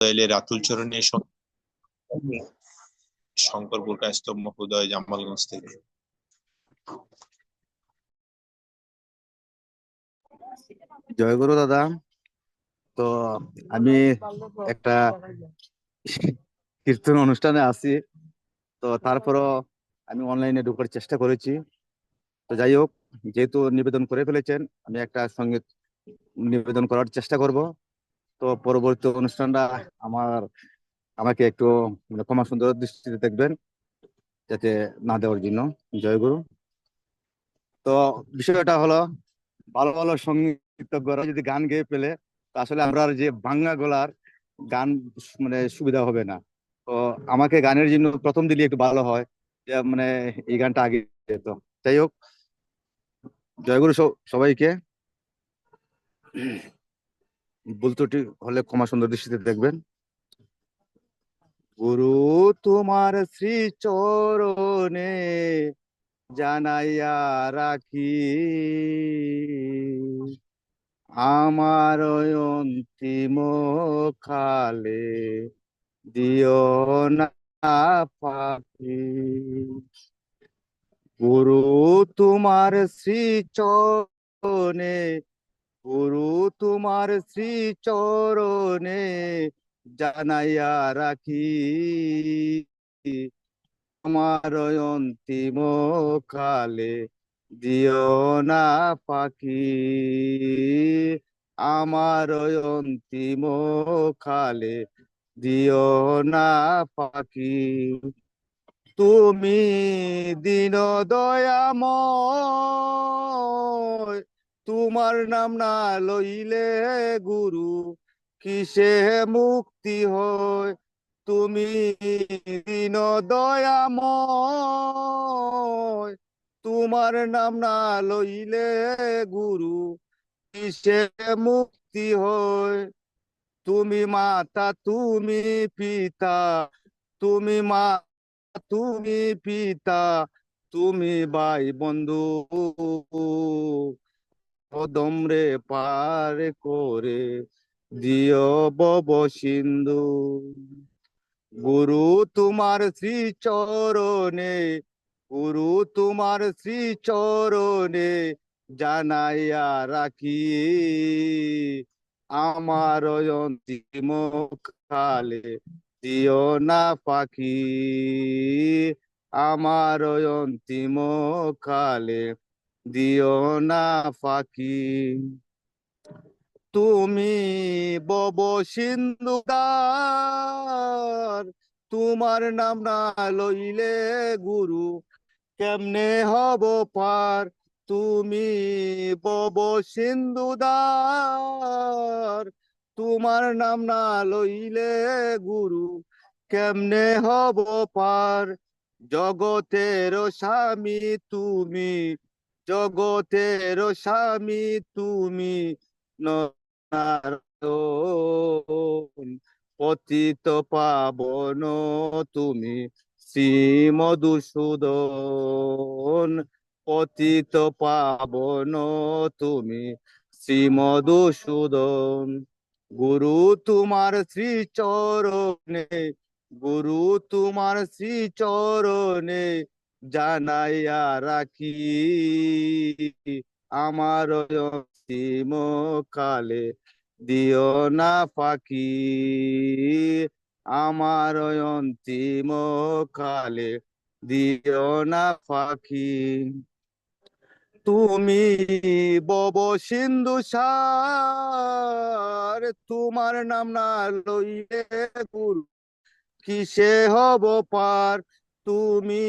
এলে রাতুল চরণে শঙ্করপুর কায়স্থ মহোদয় জামালগঞ্জ থেকে। জয়গুরু দাদা। তো আমি একটা কীর্তন অনুষ্ঠানে আছি তো তারপরও আমি অনলাইনে ঢুকার চেষ্টা করেছি। তো যাই হোক যেহেতু নিবেদন করে ফেলেছেন আমি একটা সংগীত নিবেদন করার চেষ্টা করব। তো পরবর্তী অনুষ্ঠানটা আমার, আমাকে একটু মানে ক্ষমা সুন্দর দৃষ্টিতে দেখবেন, যাতে না দেওয়ার জন্য। জয়গুরু তো বিষয়টা হলো, ভালো ভালো সঙ্গীতজ্ঞরা যদি গান গেয়ে পেলে আসলে আমরা যে বাংলা গলার গান মানে সুবিধা হবে না। তো আমাকে গানের জন্য প্রথম দিলে একটু ভালো হয় মানে এই গানটা আগে যেত যাই হোক জয়গুরু সবাইকে। ভুল ত্রুটি হলে ক্ষমা সুন্দর দৃষ্টিতে দেখবেন। গুরু তোমার শ্রী চরণে জানাইয়া রাখি। আমার অন্তিম কালে দিও না পাখি গুরু তোমার শ্রী চরণে গুরু তোমার শ্রী চরণে জানাইয়া রাখি। আমার অন্তিম কালে দিও না পাখি। আমার অন্তিম কালে দিও না পাখি। তুমি দিন দয়াময় তোমার নাম না লইলে গুরু কিসে মুক্তি হয়? তুমি দিন দয়াময় তোমার নাম না লইলে গুরু কিসে মুক্তি হয়? তুমি মাতা, তুমি পিতা। তুমি মা, তুমি পিতা। তুমি ভাই, বন্ধু। পদমরে পার করে দিও বব সিন্ধু। গুরু তোমার শ্রী চরণে গুরু তোমার শ্রী চরণে জানাইয়া রাখি। আমার অন্তিম কালে দিও না পাখি। আমার অন্তিম কালে দিও না পাখি। তুমি বব সিন্ধুদার তোমার নাম না লইলে গুরু কেমনে হব পার? তুমি বব সিন্ধুদার তোমার নাম না লইলে গুরু কেমনে হব পার? জগতের স্বামী তুমি জগতের স্বামী তুমি পতিত পাবন তুমি শ্রী মধুসূদন পতিত পাবন তুমি শ্রী মধুসূদন গুরু তোমার শ্রী চরণে গুরু তোমার শ্রী চরণে জানাইয়া রাখি। আমার অন্তিম কালে দিও না পাখি আমার অন্তিম কালে দিও না পাখি তুমি বব সিন্ধু সার, তোমার নাম না লইলে গুরু কিসে হব পার? তুমি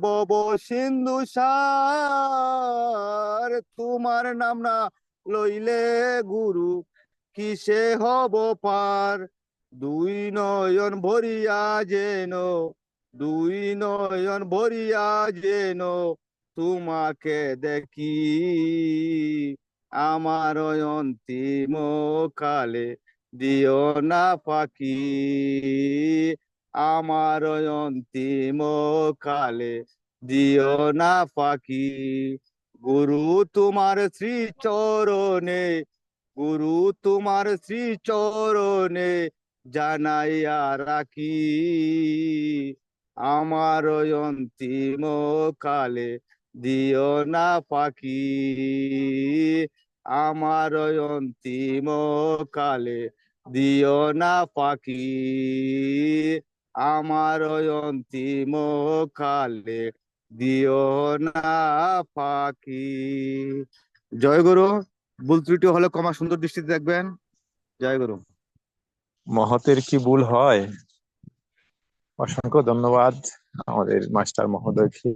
বব সিন্ধু সার, তোমার নাম না লইলে গুরু কিসে হব পার? দুই নয়ন ভরিয়া যেন, দুই নয়ন ভরিয়া যেন তোমাকে দেখি। আমার অন্তিম কালে দিও না পাখি আমার অন্তিম কালে দিও না পাখি গুরু তোমার শ্রী চরণে গুরু তোমার শ্রী চরণে জানাইয়া রাখি। আমার অন্তিম কালে দিও না পাখি আমার অন্তিম কালে দিও না পাখি আমার অন্তিম কালে দিও না পাখি জয় গুরু, ভুল ত্রুটি হলে কমা সুন্দর দৃষ্টিতে দেখবেন। জয় গুরু। মহতের কি ভুল হয়? অসংখ্য ধন্যবাদ আমাদের মাস্টার মহোদয়কে।